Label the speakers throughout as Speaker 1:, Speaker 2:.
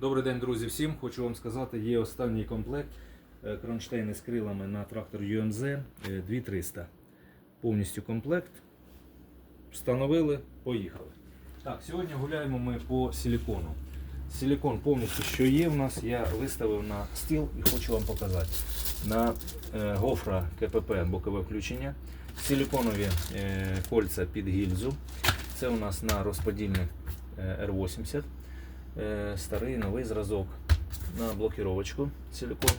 Speaker 1: Добрий день, друзі, всім. Хочу вам сказати, є останній комплект е, кронштейни з крилами на трактор UMZ е, 2300. Повністю комплект. Встановили, поїхали. Так, сьогодні гуляємо ми по силікону. Силікон повністю, що є в нас, я виставив на стіл і хочу вам показати. На е, гофра КПП бокове включення, силіконові е, кольця під гільзу. Це у нас на розподільник е, R80. Е, старий новий зразок на блокіровочку силикон.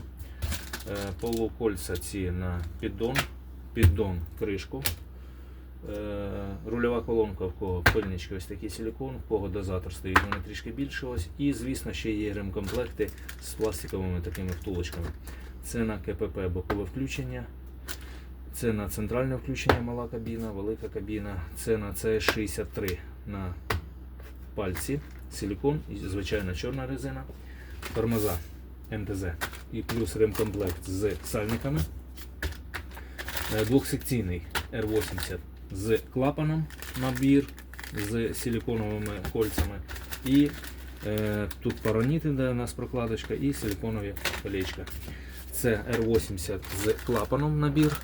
Speaker 1: Е, полукольця ці на піддон, піддон кришку. Е, Рульова колонка, в кого пильнички ось такий силикон, в кого дозатор стоїть, вони трішки більше ось. І, звісно, ще є ремкомплекти з пластиковими такими втулочками. Це на КПП бокове включення. Це на центральне включення мала кабіна, велика кабіна. Це на CS63 на пальці, силикон і звичайна чорна резина, тормоза МТЗ і плюс ремкомплект з сальниками. Е, Двохсекційний R80 з клапаном набір з силиконовими кольцями. І е, тут параніти, де у нас прокладочка, і силиконові колечка. Це R80 з клапаном набір.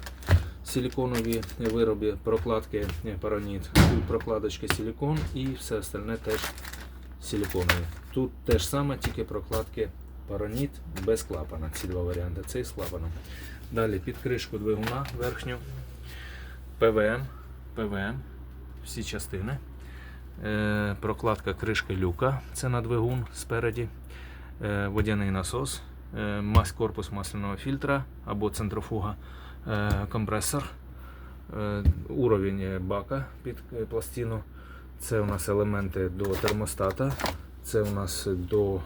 Speaker 1: Силиконові вироби, прокладки е, параніт, прокладочки силикон і все остальне теж силиконові. Тут теж саме, тільки прокладки параніт без клапана. Ці два варіанти. Цей з клапаном. Далі під кришку двигуна верхню. ПВМ, ПВМ, всі частини. Е, прокладка кришки люка, це на двигун спереді. Е, водяний насос, е, корпус масляного фільтра або центрофуга, е, компресор, уровень бака під пластину. Це у нас елементи до термостата, це у нас до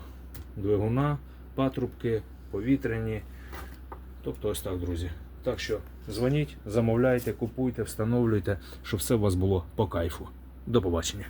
Speaker 1: двигуна, патрубки, повітряні. Тобто ось так, друзі. Так що дзвоніть, замовляйте, купуйте, встановлюйте, щоб все у вас було по кайфу. До побачення.